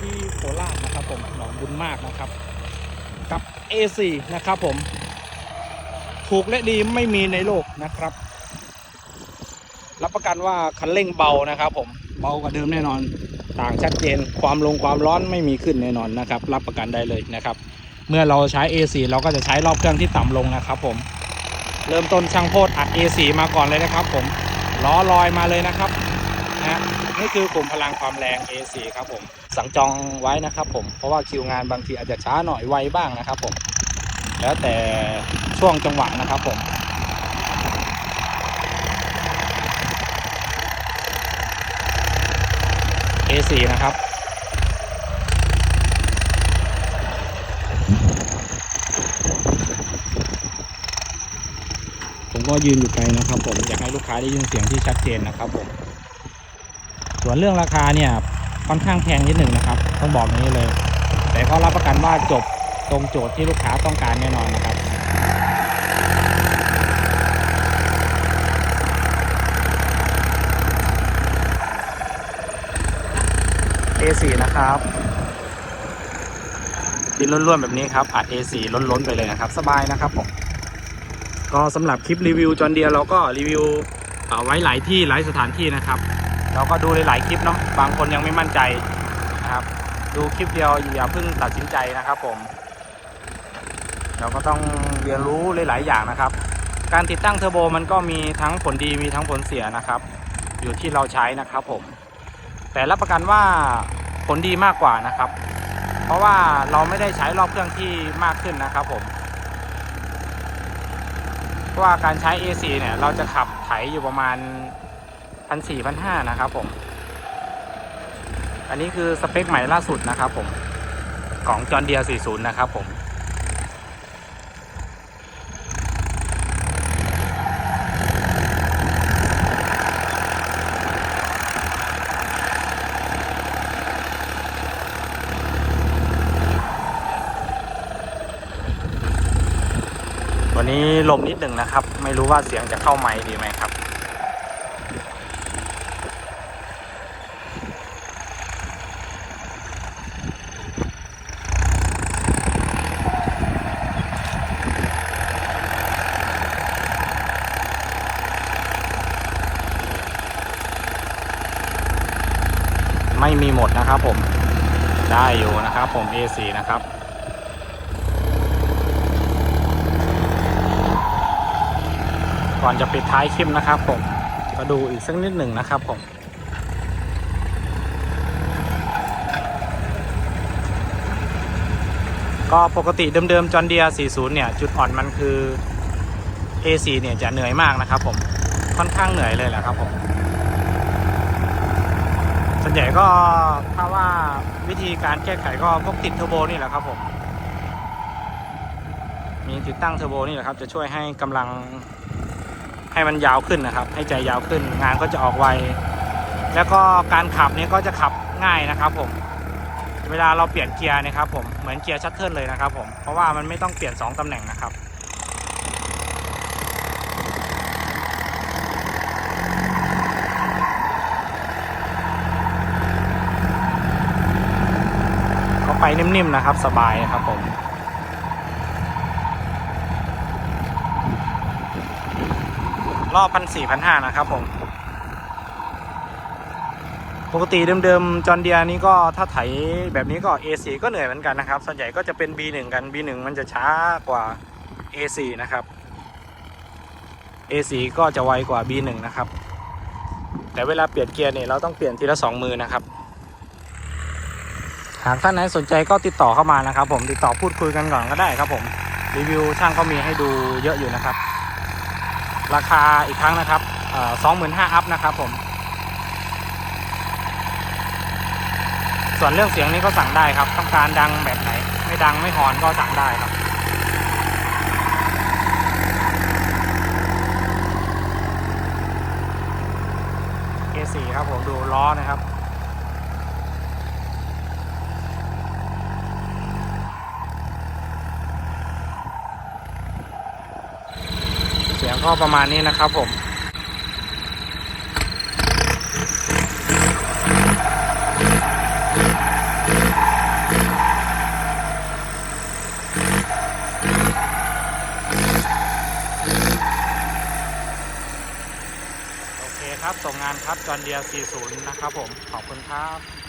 ที่โคราชนะครับผมหนองบุญมากนะครับ กับ A4 นะครับผม ถูกและดีไม่มีในโลกนะครับ รับประกันว่าคันเร่งเบานะครับผมเบากว่าเดิมแน่นอน ต่างชัดเจนความลงความร้อนไม่มีขึ้นแน่นอนนะครับ รับประกันได้เลยนะครับ เมื่อเราใช้ A4 เราก็จะใช้รอบเครื่องที่ต่ำลงนะครับ ผม เริ่มต้นช่างโพดอัด A4 มาก่อนเลยนะครับ ผมล้อลอยมาเลยนะครับ นะนี่คือกลุ่มพลังความแรง A4 ครับผม สั่งจองไว้นะครับผม เพราะว่าคิวงานบางทีอาจจะช้าหน่อยไวบ้างนะครับผม แล้วแต่ช่วงจังหวะนะครับผม A4 นะครับ ผมก็ยืนอยู่ไกลนะครับผม อยากให้ลูกค้าได้ยินเสียงที่ชัดเจนนะครับผม ส่วนเรื่องราคาเนี่ยค่อนข้างแพงนิดหนึ่งนะครับ ต้องบอกอย่างนี้เลย แต่ก็รับประกันว่าจบตรงโจทย์ที่ลูกค้าต้องการแน่นอนนะครับ A4 นะครับดินล้วนๆแบบนี้ครับอัด A4 ล้นๆไปเลยนะครับ สบายนะครับผมก็สำหรับคลิปรีวิวจอนเดียเราก็รีวิวไว้หลายที่หลายสถานที่นะครับ เราก็ดูหลายๆคลิปเนาะบางคนยังไม่มั่นใจนะครับ ดูคลิปเดียวอย่าเพิ่งตัดสินใจนะครับผม เราก็ต้องเรียนรู้หลายๆอย่างนะครับ การติดตั้งเทอร์โบมันก็มีทั้งผลดีมีทั้งผลเสียนะครับ อยู่ที่เราใช้นะครับผม แต่รับประกันว่าผลดีมากกว่านะครับ เพราะว่าเราไม่ได้ใช้รอบเครื่องที่มากขึ้นนะครับผมเพราะว่าการใช้ AC เนี่ยเราจะขับไถอยู่ประมาณ พันสี่พันห้านะครับผม อันนี้คือสเปคใหม่ล่าสุดนะครับผมของจอ n เดีย40 นะครับผม วันนี้ลมนิดหนึ่งนะครับ ไม่รู้ว่าเสียงจะเข้าไมค์ดีไหมครับ ไม่มีหมดนะครับผมได้อยู่นะครับผม A4 นะครับก่อนจะปิดท้ายคลิปนะครับผมก็ดูอีกสักนิดหนึ่งนะครับผมก็ปกติเดิมๆจอนเดีย40 เนี่ย จุดอ่อนมันคือ A4 เนี่ยจะเหนื่อยมากนะครับผม ค่อนข้างเหนื่อยเลยแหละครับผม วนใหญ่ก็ถ้าว่าวิธีการแก้ไขก็พวกติดเทอร์โบนี่แหละครับผม มีติดตั้งเทอร์โบนี่แหละครับ จะช่วยให้กำลังให้มันยาวขึ้นนะครับ ให้ใจยาวขึ้น งานก็จะออกไว แล้วก็การขับนี่ก็จะขับง่ายนะครับผม เวลาเราเปลี่ยนเกียร์นะครับผม เหมือนเกียร์ชัตเทิลเลยนะครับผม เพราะว่ามันไม่ต้องเปลี่ยน 2ตำแหน่งนะครับ ไปนิ่มๆนะครับ สบายครับผมรอบพันสี่พันห้านะครับผม ปกติเดิมๆจอนเดียนี้ก็ถ้าไถแบบนี้ก็ A4 ก็เหนื่อยเหมือนกันนะครับ ส่วนใหญ่ก็จะเป็น B1 กัน B1 มันจะช้ากว่า A4 นะครับ A4 ก็จะไวกว่า B1 นะครับ แต่เวลาเปลี่ยนเกียร์เนี่ยเราต้องเปลี่ยนทีละสองมือนะครับ หากท่านไหนสนใจก็ติดต่อเข้ามานะครับ ผมติดต่อพูดคุยกันก่อนก็ได้ครับ ผมรีวิวช่างเขามีให้ดูเยอะอยู่นะครับ ราคาอีกครั้งนะครับสองหมื่นห้าอัพนะครับ ผม ส่วนเรื่องเสียงนี้ก็สั่งได้ครับ ต้องการดังแบบไหน ไม่ดังไม่ฮอนก็สั่งได้ครับ A4 ครับผมดูล้อนะครับ ก็ประมาณนี้นะครับผมโอเครับส่งงานครับจอนเดีย40 นะครับผม ขอบคุณครับ